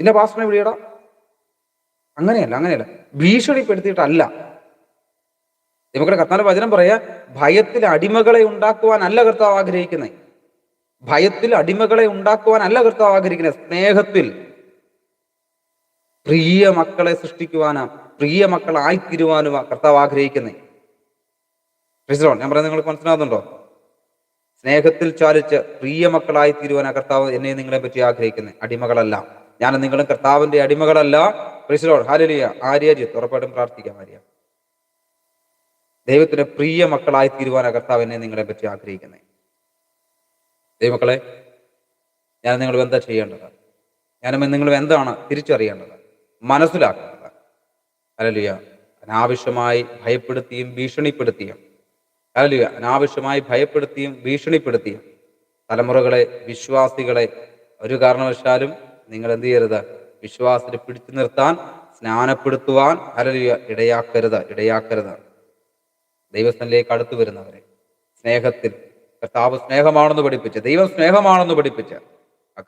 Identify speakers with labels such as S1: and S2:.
S1: നിന്റെ പാസ്റ്ററിനെ വിളിയടാ. അങ്ങനെയല്ല അങ്ങനെയല്ല. ഭീഷണിപ്പെടുത്തിയിട്ടല്ല. നമുക്കുടെ കർത്താവിന്റെ വചനം പറയാ ഭയത്തിൽ അടിമകളെ ഉണ്ടാക്കുവാനല്ല കർത്താവ് ആഗ്രഹിക്കുന്നത് ഭയത്തിൽ അടിമകളെ ഉണ്ടാക്കുവാനല്ല കർത്താവ് ആഗ്രഹിക്കുന്നത് സ്നേഹത്തിൽ. പ്രിയ മക്കളെ സൃഷ്ടിക്കുവാനാ പ്രിയ മക്കളായിത്തീരുവാനുമാ കർത്താവ് ആഗ്രഹിക്കുന്നത് ക്രിസ്തോ ഞാൻ പറയുന്നത് നിങ്ങൾക്ക് മനസ്സിലാകുന്നുണ്ടോ? സ്നേഹത്തിൽ ചാലിച്ച് പ്രിയ മക്കളായി തീരുവാനാ കർത്താവ് എന്നെ നിങ്ങളെ പറ്റി ആഗ്രഹിക്കുന്നത് അടിമകളല്ല. ഞാൻ നിങ്ങളും കർത്താവിന്റെ അടിമകളല്ല. ക്രിസ്തോ ഹാലിയ ആര്യ ഉറപ്പായിട്ടും പ്രാർത്ഥിക്കാം ആര്യ. ദൈവത്തിന്റെ പ്രിയ മക്കളായി തീരുവാനാണ് എന്നെ നിങ്ങളെ പറ്റി ആഗ്രഹിക്കുന്നത്. ദൈവമക്കളെ ഞാൻ നിങ്ങൾ എന്താ ചെയ്യേണ്ടത്? ഞാനും നിങ്ങൾ എന്താണ് തിരിച്ചറിയേണ്ടത്? മനസ്സിലാക്കേണ്ടത്. അലലിയ അനാവശ്യമായി ഭയപ്പെടുത്തിയും ഭീഷണിപ്പെടുത്തിയും. അലലിയ അനാവശ്യമായി ഭയപ്പെടുത്തിയും ഭീഷണിപ്പെടുത്തിയും തലമുറകളെ വിശ്വാസികളെ ഒരു കാരണവശാലും നിങ്ങൾ എന്ത് ചെയ്യരുത്? വിശ്വാസത്തിൽ പിടിച്ചു നിർത്താൻ സ്നാനപ്പെടുത്തുവാൻ അലലിയ ഇടയാക്കരുത് ഇടയാക്കരുത്. ദൈവസ്ഥനിലേക്ക് അടുത്തു വരുന്നവരെ സ്നേഹത്തിൽ. കർത്താവ് സ്നേഹമാണെന്ന് പഠിപ്പിച്ച് ദൈവം സ്നേഹമാണെന്ന് പഠിപ്പിച്ച്.